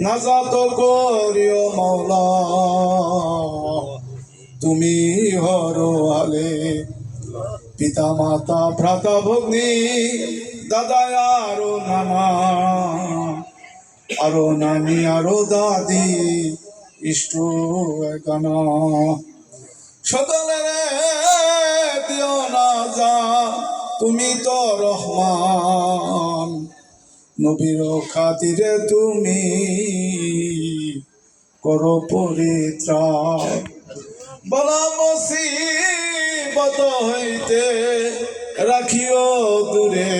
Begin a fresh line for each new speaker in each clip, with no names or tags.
নাজাত করিও মাওলা। তুমি হরো আলে। পিতা, মাতা, ভ্রাতা, ভগ্নি, দাদা, আরও নানা। আরও নানি, আরও দাদি, ইষ্ট, একানা। সকলের দিও না যা তুমি তো রহমান। নবীর খাতিরে তুমি করো পরিত্রাণ। বলা মুসিবত হইতে রাখিও দূরে।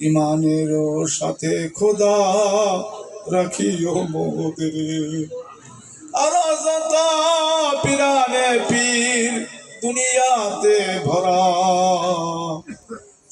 ইমানের সাথে খোদা রাখিও মোদের আর যত পিরানে পীর দুনিয়াতে ভরা।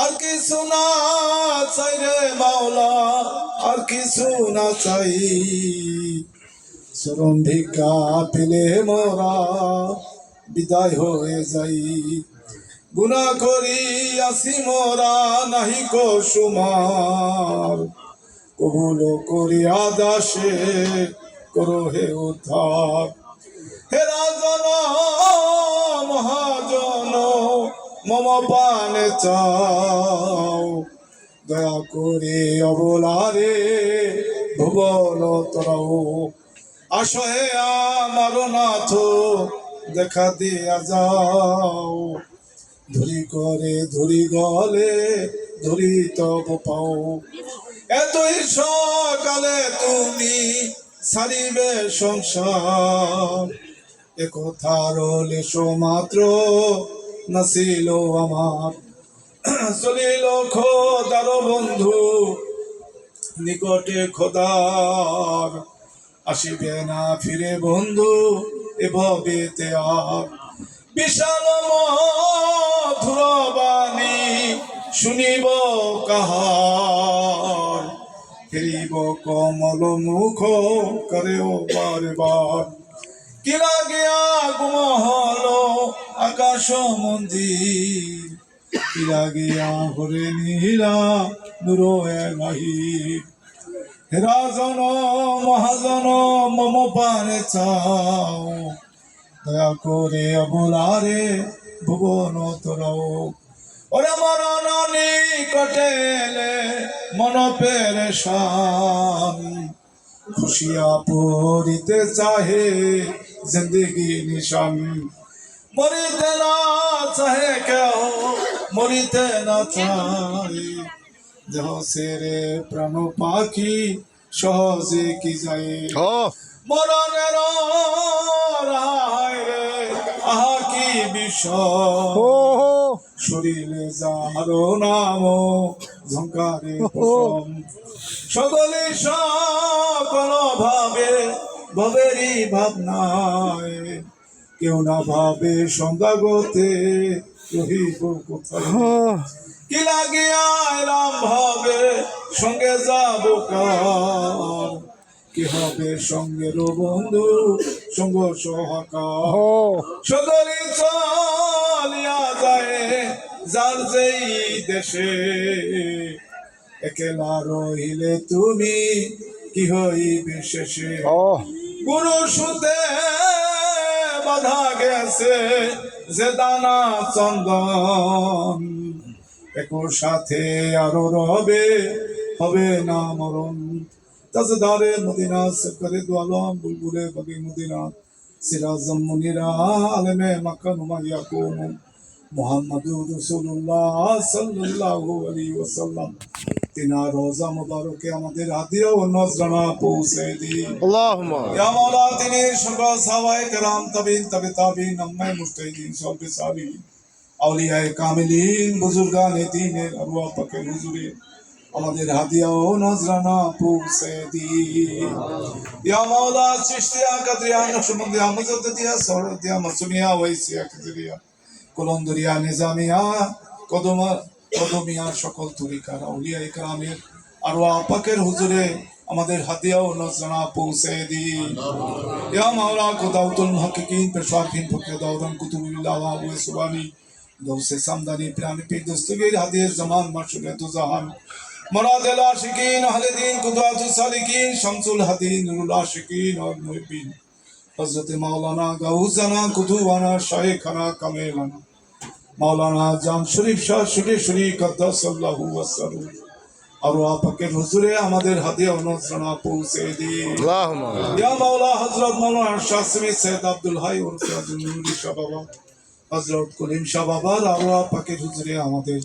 আর কিছু না চাই রে মাওলা, আর কিছু না চাই। চরম ভিক্ষা পেলে মোরা, বিদায় হয়ে যাই। গুণা করি আসি মোরা, নাহি কো কবুল করি আদাসে করো হে উদ্ধার। হে মহাজন মম পানে চাও। দয়া করে অবলারে ভুবন তরাও। আসো হে আমার নাথ, দেখা দিয়া যাও। ধরি করে ধরি গলে ধরি তব পাও। এতই সকালে তুমি সারিবে সংসার। একথার লেশো মাত্র নাসিল আমার। চলিল খোদার বন্ধু, নিকটে খোদার। আসিবে না ফিরে বন্ধু, এভাবে আর। বিশাল মধুরবাণী শুনিব কাহার। ফিরিব কমল মুখ করেও বারবার। আকাশ মন্দির? নীলা রাজন, মহাজন, মম পানে চাও। দয়া করে অবলারে ভুবন তোরাও ওরে মরণ নিকটে এলে মন পেরেশান। খুশিয়া পড়িতে চাহে জিন্দগি নিশান মরিতে না চাহে কেউ মরিতে না চায় দেহ সেরে প্রাণ পাখি সহজে কি যায় মরণের রে আহা কি বিষয় শরীরে যাহারো নাম ঝঙ্কারে সকলে সকল ভাবে ভবেরই ভাবনায়। কেউ না ভাবে সন্ধ্যাগতে রহিব কোথায়? কি লাগে রাম ভাবে সঙ্গে যাব কার? কি হবে সঙ্গের বন্ধু সঙ্গ সহকার? সকলে চলিয়া যায় যার যেই দেশে। একলা রহিলে তুমি কি হইবে শেষে? গুরু সুতে বাধা গেছে, যে দানা চন্দন। একর সাথে আরও রবে, হবে না মরণ। তাজদারে মদিনা সরকারে দু আলম বুলবুলে বগে মদিনা। সিরাজম মুনিরা আলমে মাক্কা নুমা ইয়াকুম মুহাম্মাদুর রাসূলুল্লাহ সাল্লাল্লাহু আলাইহি ওয়াসাল্লাম। তিনা রোজা মুবারকে আমাদের হাদিয়া ও নজরানা পৌঁছে দিন
اللهم
ইয়া মাওলা তিনি সকল সাহাবায়ে কেরাম তাবিন তাবে তাবিন আম্মায়ে মুস্তাহিদিন সলবে সাবিন আউলিয়ায়ে কামিলিন বুজুর্গানে দ্বীনের আরওয়াহ পাকের হুজুরে আমাদের হাদিয়া ও নজরানা পৌঁছে দিন ইয়া মাওলা চিশতিয়া কাদরিয়া নকশবন্দিয়া মুজাদ্দিদিয়া সরদিয়া মাসুমিয়া ওয়াইসিয়া কাদরিয়া কলন্দরিয়া নিজামিয়া কদমা কদমিয়া সকল তরিকার আউলিয়া ইকরামের আরওয়াহ পাকের হুজুরে আমাদের হাদিয়া ও নজরানা পৌঁছে দিন ইয়া মাওলা কুদাউতুল মুহাক্কিকিন পেশওয়ারফিন ফকরে দাউদান কুতুবুল্লাহ ওয়া আবু সুবানি গৌসে সামদানি প্রাণী পীর দস্তগীর হাদিয়ে জামান মাশুরে দুজাহান مراد العاشقین اہل دین قدوات السالکین شمس الحدین نور العاشقین اور محبین حضرت مولانا گوزنا کدوانا شیخنا کمیلنا মৌলানা জাম শরীফ শাহ শুনে শুনি কদ্দাসাল্লাহু আসসালাম আল্লাহ পাকের হুজুরে আমাদের হাতে অনুসরণা পৌঁছে দিন ইয়া মাওলা হযরত মাওলানা শাহ সৈয়দ আব্দুল হাই ওরফে নূরি শাহ বাবা। হযরত কলিম শাহ বাবা আল্লাহ পাকের হুজুরে আমাদের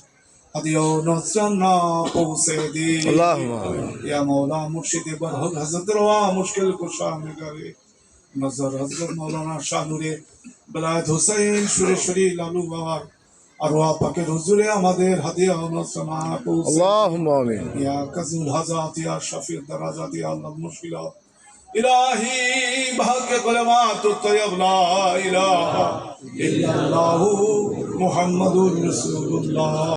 হাদিয়া অনুসরণা পৌঁছে দিন ইয়া মাওলা মুর্শিদে বরহক হযরত মুশকিল কুশা নিগারে। নজর হযরত শাহ নূরে বেলায়েত হুসাইন সুরেশ্বরী লালু বাবার আর পাকের হুজুরে আমাদের হাদিয়া অনুসরণা পৌঁছে
اللهم امين
يا كزم الهزات يا شفيع الدرجات يا الله المشكلات إلهي بحق كلمات الطيب لا إله إلا الله محمد رسول الله